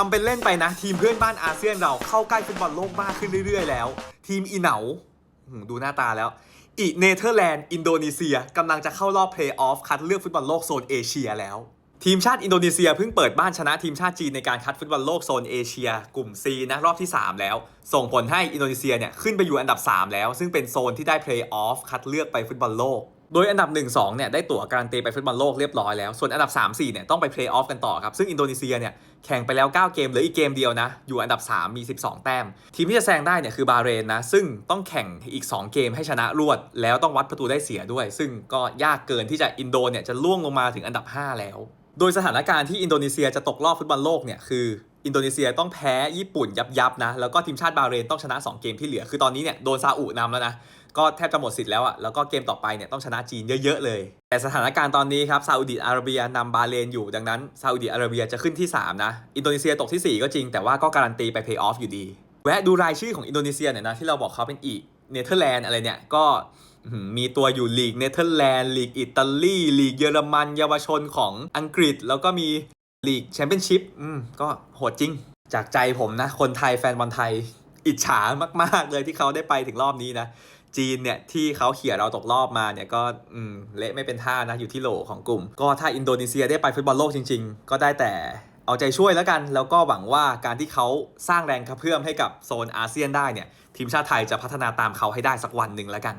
ทำเป็นเล่นไปนะ ทีมเพื่อนบ้านอาเซียนเราเข้าใกล้ฟุตบอลโลกมากขึ้นเรื่อยๆแล้ว ทีมอีเหนาดูหน้าตาแล้วอีเนเธอร์แลนด์ อินโดนีเซียกำลังจะเข้ารอบเพลย์ออฟคัดเลือกฟุตบอลโลกโซนเอเชียแล้ว ทีมชาติอินโดนีเซียเพิ่งเปิดบ้านชนะทีมชาติจีนในการคัดฟุตบอลโลกโซนเอเชีย กลุ่ม C นะรอบที่ 3 แล้ว ส่งผลให้อินโดนีเซียเนี่ยขึ้นไปอยู่อันดับ 3 แล้ว ซึ่งเป็นโซนที่ได้เพลย์ออฟคัดเลือกไปฟุตบอลโลก โดยอันดับ 1-2เนี่ยได้ตั๋วการันตีไปฟุตบอลโลกเรียบร้อยแล้ว ส่วนอันดับ 3-4เนี่ยต้องไปเพลย์ออฟกันต่อครับ ซึ่งอินโดนีเซียเนี่ยแข่งไปแล้ว 9 เกมเหลืออีกเกมเดียวนะ อยู่อันดับ 3 มี 12 แต้ม ทีมที่จะแซงได้เนี่ยคือบาเรนนะ ซึ่งต้องแข่งอีก 2 เกมให้ชนะรวด แล้วต้องวัดประตูได้เสียด้วย ซึ่งก็ยากเกินที่จะอินโดเนี่ยจะล่วงลงมาถึงอันดับ 5 แล้ว โดยสถานการณ์ที่อินโดนีเซียจะตกรอบฟุตบอลโลกเนี่ยคืออินโดนีเซียต้องแพ้ญี่ปุ่นยับยับๆนะ แล้วก็ทีมชาติบาเรนต้องชนะ 2 เกมที่เหลือ คือตอนนี้เนี่ยโดนซาอุนำแล้วนะ ก็แทบจะหมดสิทธิ์แล้วอะแล้วก็เกมต่อไปเนี่ยต้องชนะจีนเยอะๆเลย แต่สถานการณ์ตอนนี้ครับซาอุดิอาระเบียนำบาเรนอยู่ดังนั้นซาอุดิอาระเบียจะขึ้นที่ 3 นะ อินโดนีเซียตกทีสี่ 4 ก็จริงแต่ว่าก็การันตีไปเพย์ออฟอยู่ดี แวะดูรายชื่อของอินโดนีเซียหน่อยนะที่เราบอกเขาเป็นอีเนเธอร์แลนด์อะไรเนี่ยก็ มีตัวอยู่ลีกเนเธอร์แลนด์ลีกอิตาลีลีกเยอรมันเยาวชนของอังกฤษ แล้วก็มีลีกแชมเปี้ยนชิพอืมก็โหดจริง จากใจผมนะ คนไทยแฟนบอลไทย อิจฉามาก ๆ เลยที่เขาได้ไปถึงรอบนี้นะจีนเนี่ยที่เขาเขี่ยเราตกรอบมาเนี่ยก็เละไม่เป็นท่านะอยู่ที่โหลของกลุ่ม ก็ถ้าอินโดนีเซียได้ไปฟุตบอลโลกจริง ๆ ก็ได้แต่เอาใจช่วยแล้วกัน แล้วก็หวังว่าการที่เขาสร้างแรงกระเพื่อมให้กับโซนอาเซียนได้เนี่ยทีมชาติไทยจะพัฒนาตามเขาให้ได้สักวันหนึ่งแล้วกัน